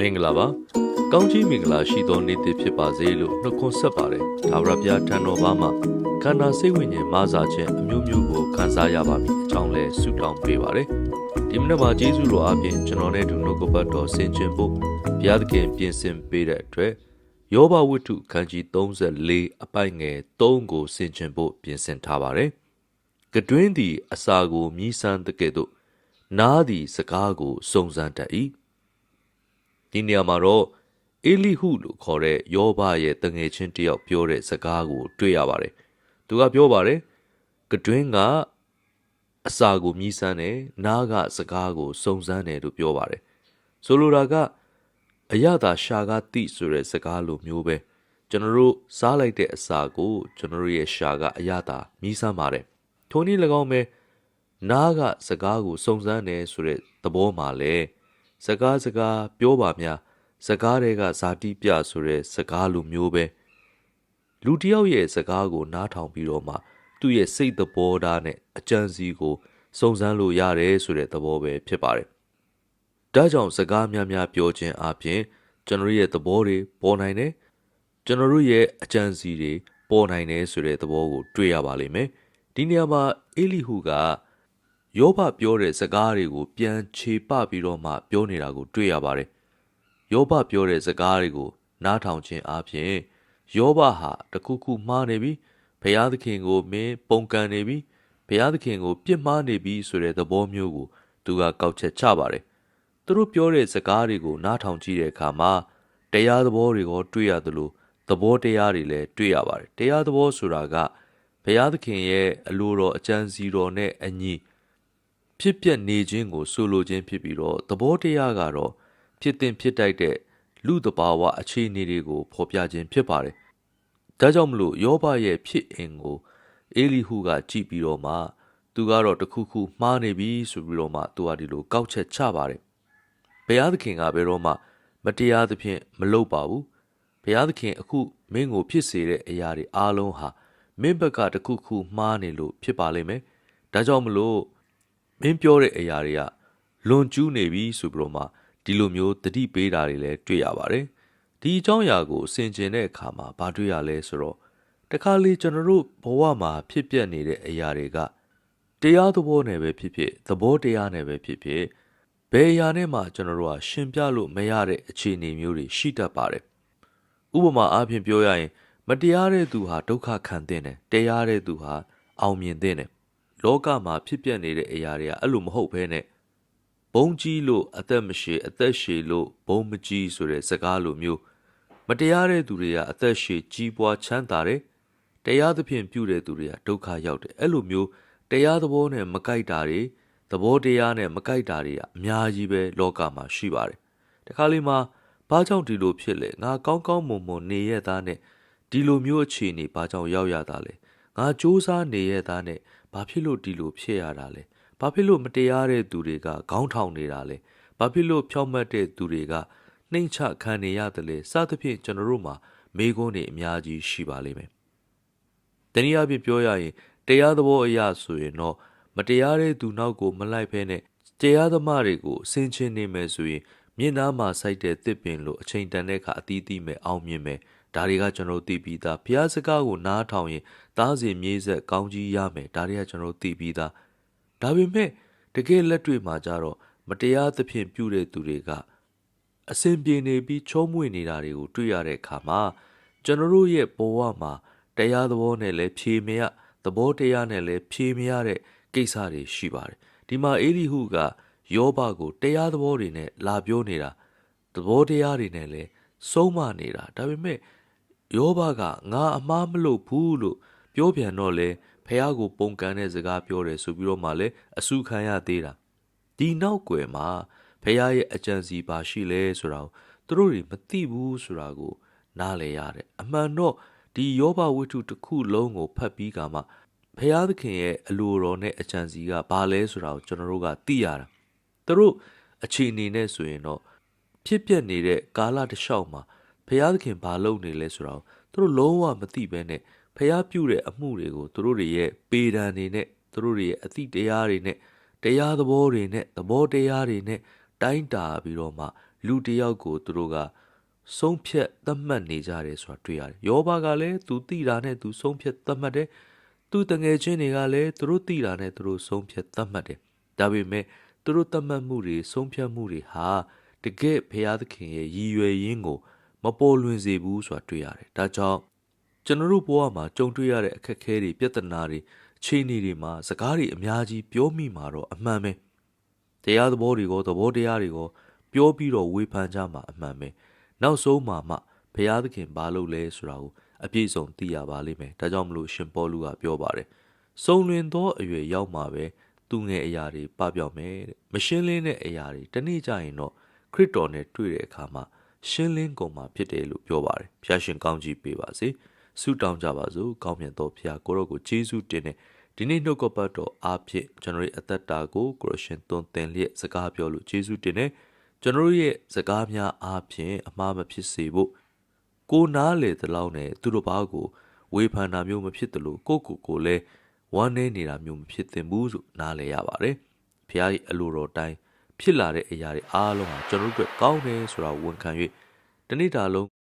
မင်္ဂလာပါကောင်းကြီးမင်္ဂလာရှိသောနေ့တစ်ဖြစ်ပါစေလို့နှုတ်ခွန်းဆက်ပါတယ်ဒါဝရပြထံတော်ဘာမှာခန္ဓာစိတ်ဝိညာဉ်မဆာခြင်းအမျိုးမျိုးကိုခံစားရပါမည်အကြောင်းလဲဆုတောင်းပေးပါတယ်ဒီမနေ့မှာယေရှုတော်အပြင်ကျွန်တော်နဲ့ဒုနှုတ်ကပတ်တော်ဆင်ခြင်ဖို့ဘုရားသခင်ပြင်ဆင်ပေးတဲ့အတွက်ယောဘဝတ္ထုခန်းကြီး34အပိုက်ငယ်3ကိုဆင်ခြင်ဖို့ပြင်ဆင်ထားပါတယ်ကတွင်းသည်အစာကိုမြည်ဆန်းတဲ့ကဲ့သို့နားသည်စကားကိုစုံစမ်းတတ်၏ ဒီနေရာမှာတော့အေလိဟုလို့ခေါ်တဲ့ယောဘရဲ့တငယ်ချင်းတစ်ယောက်ပြောတဲ့စကားကို တွေ့ရပါတယ်သူကပြောပါတယ်ကတွင်းကအစာကိုမြည်ဆန်းတယ်နားကစကားကိုစုံစမ်းတယ်လို့ပြောပါတယ်ဆိုလိုတာကအရသာရှာကတိဆိုတဲ့စကားလိုမျိုးပဲကျွန်တော်တို့စားလိုက်တဲ့အစာကိုကျွန်တော်တို့ရဲ့ရှာကအရသာမြည်ဆန်းပါတယ်ထိုနည်း၎င်းပဲနားကစကားကိုစုံစမ်းတယ်ဆိုတဲ့သဘောမှာလဲ စကားစကားပြောပါများစကားတွေကဇာတိပြဆိုတဲ့စကားလိုမျိုးပဲလူတစ်ယောက်ရဲ့စကားကိုနားထောင်ပြီးတော့မှသူ့ရဲ့စိတ်သဘောထားနဲ့အကြံစီကိုစုံစမ်းလို့ရတယ်ဆိုတဲ့သဘောပဲဖြစ်ပါတယ်။ဒါကြောင့်စကားများများပြောခြင်းအပြင်ကျွန်တော်ရဲ့သဘောတွေပေါ်နိုင်တယ်။ကျွန်တော်တို့ရဲ့အကြံစီတွေပေါ်နိုင်တယ်ဆိုတဲ့သဘောကိုတွေ့ရပါလိမ့်မယ်။ဒီနေရာမှာအေလိဟုက ယောဘပြောတဲ့စကားတွေကိုပြန်ခြေပပြီးတော့မှပြောနေတာကိုတွေ့ရပါတယ်။ယောဘပြောတဲ့စကားတွေကိုနားထောင်ခြင်းအပြင်ယောဘဟာတခုခုမှားနေပြီဘုရားသခင်ကိုမင်းပုန်ကန်နေပြီဘုရားသခင်ကိုပြစ်မှားနေပြီဆိုတဲ့သဘောမျိုးကိုသူကကောက်ချက်ချပါတယ်။သူတို့ပြောတဲ့စကားတွေကိုနားထောင်ကြည့်တဲ့အခါမှာတရားသဘောတွေကိုတွေ့ရသလိုသဘောတရားတွေလည်းတွေ့ရပါတယ်။တရားသဘောဆိုတာကဘုရားသခင်ရဲ့အလိုတော်အကြံစီတော်နဲ့အညီ ဖြစ်ပျက်နေခြင်းကိုဆိုလိုခြင်းဖြစ်ပြီးတော့သဘောတရားကတော့ဖြစ်တင်ဖြစ်တိုက်တဲ့လူတဘာဝအခြေအနေတွေကိုဖော်ပြခြင်းဖြစ်ပါတယ်။ဒါကြောင့်မလို့ယောဘရဲ့ဖြစ်အင်ကိုအေလိဟုကကြည့်ပြီးတော့မှသူကတော့တခုခုမှားနေပြီဆိုပြီးတော့မှသူကဒီလိုကောက်ချက်ချပါတယ်။ဘုရားသခင်ကဘယ်တော့မှမတရားသဖြင့်မလုပ်ပါဘူး။ဘုရားသခင်အခုမင်းကိုဖြစ်စေတဲ့အရာတွေအားလုံးဟာမင်းဘက်ကတခုခုမှားနေလို့ဖြစ်ပါလိမ့်မယ်။ဒါကြောင့်မလို့ မင်းပြောတဲ့အရာတွေကလွန်ကျူးနေပြီဆိုပြီးတော့မှဒီလိုမျိုးတတိပေးတာတွေလည်းတွေ့ရပါတယ်။ဒီအကြောင်းအရာကိုဆင်ခြင်တဲ့အခါမှာဘာတွေ့ရလဲဆိုတော့တခါလေကျွန်တော်တို့ဘဝမှာဖြစ်ပျက်နေတဲ့အရာတွေကတရားသဘောနဲ့ပဲဖြစ်ဖြစ်သဘောတရားနဲ့ပဲဖြစ်ဖြစ်ဘယ်အရာနဲ့မှကျွန်တော်တို့ကရှင်ပြလို့မရတဲ့အခြေအနေမျိုးတွေရှိတတ်ပါတယ်။ဥပမာအားဖြင့်ပြောရရင် မတရားတဲ့သူဟာဒုက္ခခံတဲ့တယ်တရားတဲ့သူဟာအောင်မြင်တဲ့တယ် လောကမှာဖြစ်ပျက်နေတဲ့အရာတွေကအဲ့လိုမဟုတ်ဘဲနဲ့ဘုံကြီးလို့အသက်မရှိအသက်ရှည်လို့ဘုံမကြီးဆိုတဲ့စကားလိုမျိုးမတရားတဲ့သူတွေကအသက်ရှည်ကြီးပွားချမ်းသာတယ်တရားသဖြင့်ပြုတဲ့သူတွေကဒုက္ခရောက်တယ်အဲ့လိုမျိုးတရားသဘောနဲ့မကိုက်တာတွေသဘောတရားနဲ့မကိုက်တာတွေကအများကြီးပဲလောကမှာရှိပါတယ်တခါလေးမှာဘာကြောင့်ဒီလိုဖြစ်လဲငါကောင်းကောင်းမွန်မွန်နေရသားနဲ့ဒီလိုမျိုးအခြေအနေဘာကြောင့်ရောက်ရတာလဲငါစူးစမ်းနေရသားနဲ့ ဘာဖြစ်လို့ဒီလိုဖြစ်ရတာလဲဘာဖြစ်လို့မတရားတဲ့သူတွေကခေါင်းထောင်နေတာလဲဘာဖြစ်လို့ဖြောင့်မတ်တဲ့သူတွေကနှိမ်ချခံနေရတယ်လဲစသဖြင့်ကျွန်တော်တို့မှာမေးခွန်းတွေအများကြီးရှိပါလိမ့်မယ်တနည်းအားဖြင့်ပြောရရင်တရားသဘောအရဆိုရင်တော့မတရားတဲ့သူနောက်ကိုမလိုက်ဖဲနဲ့တရားသမားတွေကိုဆင်ခြင်နေမယ်ဆိုရင်မျက်နှာမှာစိုက်တဲ့တစ်ပင်လို့အချိန်တန်တဲ့အခါအသီးသီးမဲ့အောင်မြင်မယ် ဒါတွေကကျွန်တော်သိပြီးသားဘုရားစကားကိုနားထောင်ရင်သားစီမြေးဆက်ကောင်းကြီးရမယ်ဒါတွေကကျွန်တော်သိပြီးသားဒါပေမဲ့တကယ်လက်တွေ့မှာကြတော့မတရားသဖြင့်ပြုတဲ့သူတွေကအစဉ်ပြေနေပြီးချုံးမွေနေတာတွေကိုတွေ့ရတဲ့အခါမှာကျွန်တော်တို့ရဲ့ဘဝမှာတရားသဘောနဲ့လည်းဖြေမရသဘောတရားနဲ့လည်းဖြေမရတဲ့ကိစ္စတွေရှိပါတယ်ဒီမှာအေလိဟုကယောဘကိုတရားသဘောတွေနဲ့လာပြောနေတာသဘောတရားတွေနဲ့လည်းဆုံးမနေတာဒါပေမဲ့ ယောဘကငါအမားမလုပ်ဘူးလို့ပြောပြန်တော့လေဖះကိုပုံကန်တဲ့စကားပြောတယ်ဆိုပြီးတော့မှလည်းအဆုခံရသေးတာဒီနောက်ွယ်မှာဖះရဲ့အကြံစီပါရှိလဲဆိုတာကိုသူတို့တွေမသိဘူးဆိုတာကိုနားလည်ရတယ်အမှန်တော့ဒီယောဘဝိတ္ထုတစ်ခုလုံးကိုဖတ်ပြီးကမှဖះသခင်ရဲ့အလိုတော်နဲ့အကြံစီကဘာလဲဆိုတာကိုကျွန်တော်တို့ကသိရတာသူတို့အခြေအနေနဲ့ဆိုရင်တော့ဖြစ်ပျက်နေတဲ့ကာလတစ်လျှောက်မှာ ဖះသခင်ဘာလုပ်နေလဲဆိုတော့သူတို့လုံးဝမသိဘဲနဲ့ဖះပြုတဲ့အမှုတွေကိုသူတို့တွေရဲ့ပေဒံတွေနဲ့သူတို့တွေရဲ့အသည့်တရားတွေနဲ့တရားသဘောတွေနဲ့သဘောတရားတွေနဲ့တိုင်းတာပြီးတော့မှလူတစ်ယောက်ကိုသူတို့ကဆုံးဖြတ်သတ်မှတ်နေကြတယ်ဆိုတာတွေ့ရတယ်။ယောဘကလည်းသူတိတာနဲ့သူဆုံးဖြတ်သတ်မှတ်တယ်။သူတငယ်ချင်းတွေကလည်းသူတို့တိတာနဲ့သူတို့ဆုံးဖြတ်သတ်မှတ်တယ်။ဒါပေမဲ့သူတို့သတ်မှတ်မှုတွေဆုံးဖြတ်မှုတွေဟာတကယ်ဘုရားသခင်ရဲ့ရည်ရွယ်ရင်းကို မပေါ်လွင်စေဘူးဆိုတာတွေ့ရတယ်။ဒါကြောင့်ကျွန်တော်တို့ဘဝမှာကြုံတွေ့ရတဲ့အခက်အခဲတွေပြဿနာတွေအခြေအနေတွေမှာစကားတွေအများကြီးပြောမိမှာတော့အမှန်ပဲ။တရားသဘောတွေကိုသဘောတရားတွေကိုပြောပြီးတော့ဝေဖန်ကြမှာအမှန်ပဲ။နောက်ဆုံးမှာမှဘုရားသခင်ဘာလုပ်လဲဆိုတာကိုအပြည့်စုံသိရပါလိမ့်မယ်။ဒါကြောင့်မလို့ရှင်ပေါလုကပြောပါတယ်။စုံလင်သောအရွယ်ရောက်မှာပဲသူငယ်အရာတွေပပြောက်မယ်တဲ့။မရှင်းလင်းတဲ့အရာတွေတနေ့ကျရင်တော့ခရစ်တော်နဲ့တွေ့တဲ့အခါမှာ ရှင်းလင်းကုန်မှာဖြစ်တယ်လို့ပြောပါတယ်။ဖျားရှင်ကောင်းကြီးပေးပါစေ။ဆုတောင်းကြပါစို့။ကောင်းမြတ်သောဖျားကိုရောကိုယေရှုတင်တဲ့ဒီနေ့နှုတ်ကပတ်တော်အားဖြင့်ကျွန်တော်ရဲ့အသက်တာကိုကိုရရှင်သွန်သင်လျက်စကားပြောလို့ယေရှုတင်တဲ့ကျွန်တော်ရဲ့စကားများအားဖြင့်အမှားမဖြစ်စေဖို့ကိုနားလေသလောက်နဲ့သူတို့ဘာကိုဝေဖန်တာမျိုးမဖြစ်သလိုကိုကိုကိုလည်းဝမ်းနေနေတာမျိုးမဖြစ်သင့်ဘူးဆိုနားလေရပါတယ်။ဖျားရဲ့အလိုတော်တိုင်း ဖြစ်လာတဲ့အရာတွေအားလုံးဟာကျွန်တော်တို့အတွက်ကောင်းတယ်ဆိုတာဝန်ခံ၍တနေ့တာလုံး